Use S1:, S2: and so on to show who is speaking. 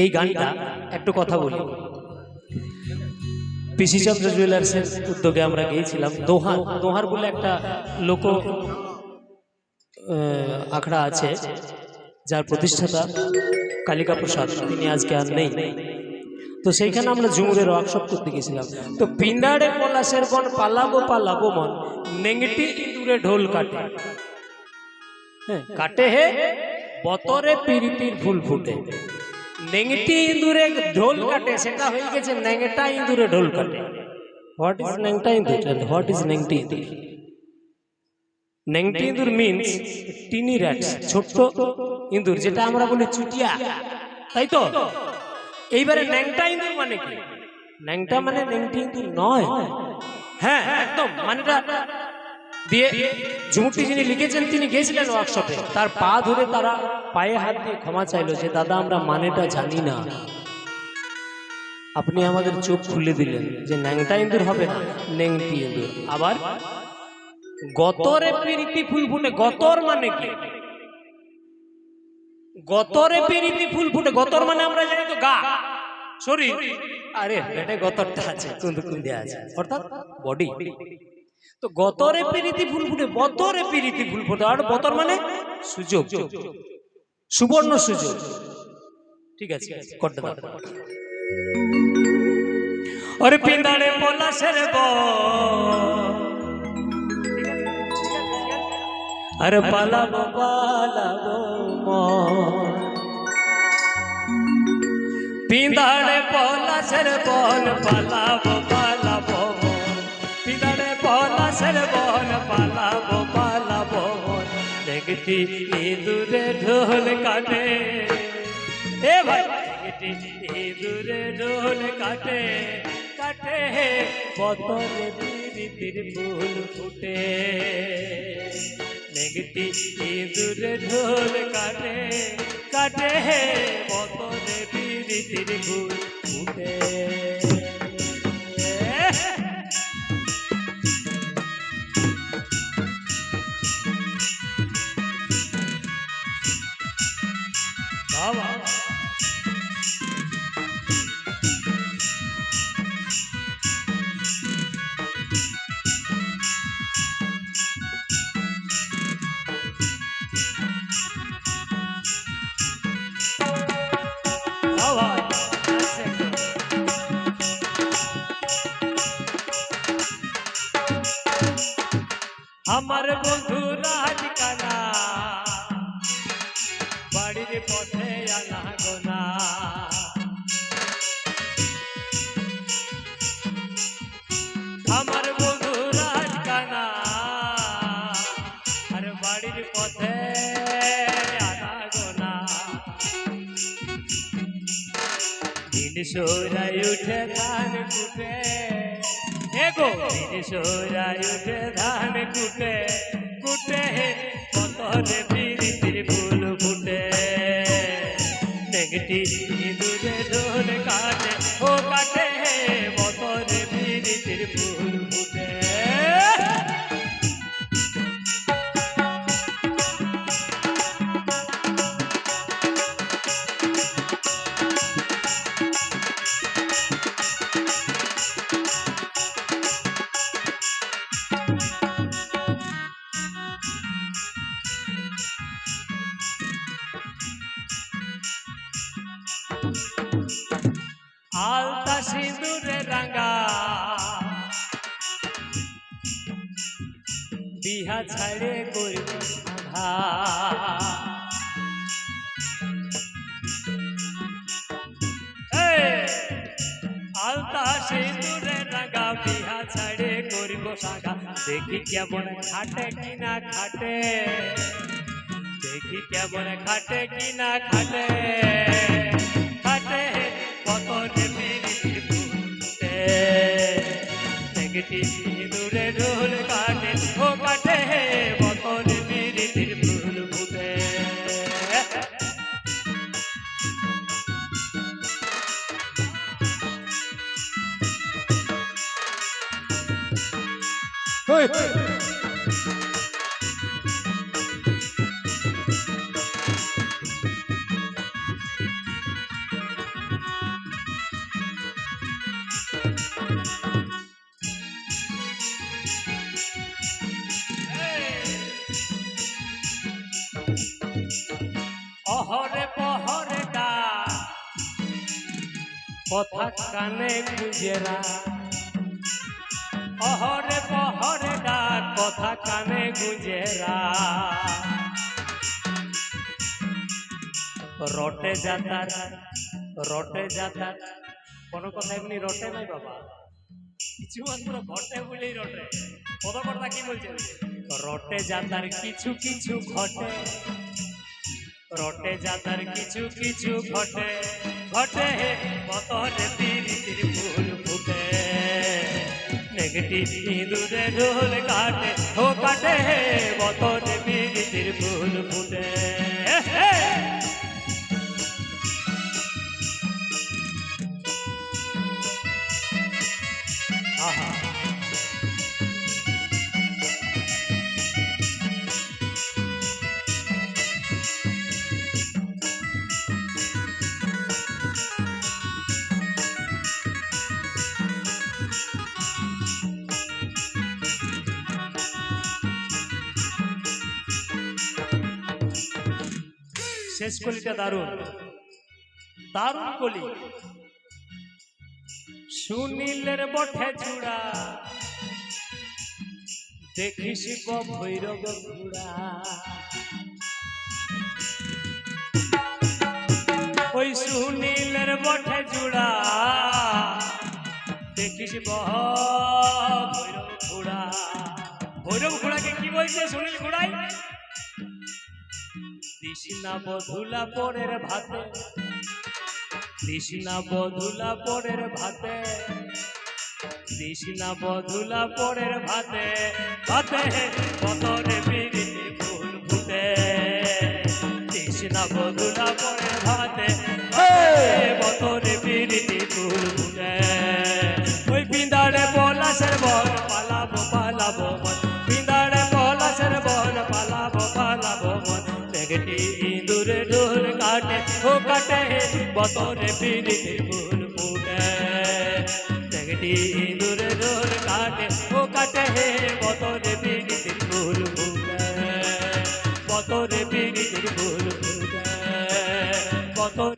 S1: এই গানটা একটু কথা বলি। পিসিচন্দ্র জুয়েলার্সের উদ্যোগে আমরা গিয়েছিলাম। দোহার দোহার বলে একটা লোক আখড়া আছে, যার প্রতিষ্ঠাতা কালিকা প্রসাদ, তিনি আজকে আর নেই। তো সেইখানে আমরা ঝুমুরের ওয়ার্কশপ করতে গেছিলাম তো পিন্ডারে পলাশের বন পালাবো পালাবো মন, নেংটি ইঁদুরে ঢোল কাটে। হ্যাঁ কাটে হে, বতরে পিরিতির ফুল ফুটে। নেংটি ইঁদুরে ঢোল কাটে, সেটা হয়ে গেছে নেংটা ইঁদুরে ঢোল কাটে। হোয়াট ইজ নেংটা ইঁদুর? And হোয়াট ইজ নেংটি ইঁদুর? নেংটি ইঁদুর মিনস টিনি র্যাটস ছোট্ট ইঁদুর, যেটা আমরা বলি চুটিয়া। তাই তো? এইবারে ন্যাংটা ইঁদুর মানে কি? ন্যাংটা মানে নেংটি ইঁদুর নয়। হ্যাঁ একদম, মানেটা দিয়ে ঝুমুরটি যিনি লিখেছেন, তিনি গেছিলেন ওয়ার্কশপে তার পা ধরে তারা পায়ে হাত দিয়ে ক্ষমা চাইলো যে, দাদা, আমরা মানেটা জানি না। আপনি আমাদের চোখ খুলে দিলেন যে, ন্যাংটা ইঁদুর হবে না নেংটি ইঁদুর। আবার, গতরে পিরিতি ফুল ফুটে, গতর মানে কি? গতরে পিরিতি ফুল ফুটে, গতর মানে আমরা জানি তো গা। শরীর। আরে পেটে গতরটা আছে কুন্দু কুন্দে আছে। অর্থাৎ বডি তো গতরে পিরিতি ফুল ফুটে, বতরে পিরিতি ফুল ফুটে। আর বতর মানে সুযোগ। সুবর্ণ সুযোগ। ঠিক আছে, করতে দাও ওরে পিন্দারে পলাশের আরে পালাবো পালাবো পিন্দারে পলাশের বল, পালাবো দেখটি ইঁদুরে ঢোল কাটে। এ ভাই দেখটি ইঁদুরে ঢোল কাটে। কাটে বতরে বিরিতির ফুল ফুটে। নেগটি ইঁদুরে ঢোল কাটে। কাটে বতরে বিরিতির ফুল ফুটে। বাবা বাবা পথে দিন সোরাই উঠে ধান কুটে। এগো দিন সোরাই উঠে ধান কুটে। বিহা ছাড়ে সাগা দেখি কেমন খাটে কিনা খাটে। দেখি কেমন খাটে কিনা খাটে। খাটে কত দেখটি দূরে ঢোল কাটে ও কাটে কত নেমিরিতির ফুল ফুটে। কথা কানে গুঞ্জেরা অহরে পহরে ডাক, কথা কানে গুঞ্জেরা রটে যাতার রটে যাতার কোনো কথা এমনি রটে নাই বাবা। কিছু মাত্র ঘটে বলেই রটে। কত কথা কি বলছে? রটে যাতার কিছু কিছু ঘটে। রটে যাতার কিছু কিছু ঘটে। ঘটে পতরে তিরিতির ফুল ফুটে। নেগেটিভ ইঁদুরে ঢোল কাটে ও কাটে বতরে তিরিতির ফুল ফুটে। শেষ কলিটা দারুণ। দারুণ কলি। সুনীলের বঠে চূড়া। দেখিস গো ভৈরব ঘুড়া। ওই সুনীলের বঠে দেখিস বহ ভৈরব ঘোড়া। ভৈরব ঘোড়াকে কি বলছে সুনীল ঘোড়াই? কৃষ্ণা বধুলা পরের ভাতে। কৃষ্ণা বধুলা পরের ভাতে। কৃষ্ণা বধুলা পরের ভাতে। ভাতে পতরে বিরিতি ফুল ফুটে। কৃষ্ণা বধুলা পরের ভাতে। বতরে বতরে পিড়িতে ফুল ফুটে। দেখটি ইঁদুরে দোর কাটে ও কাটে বতরে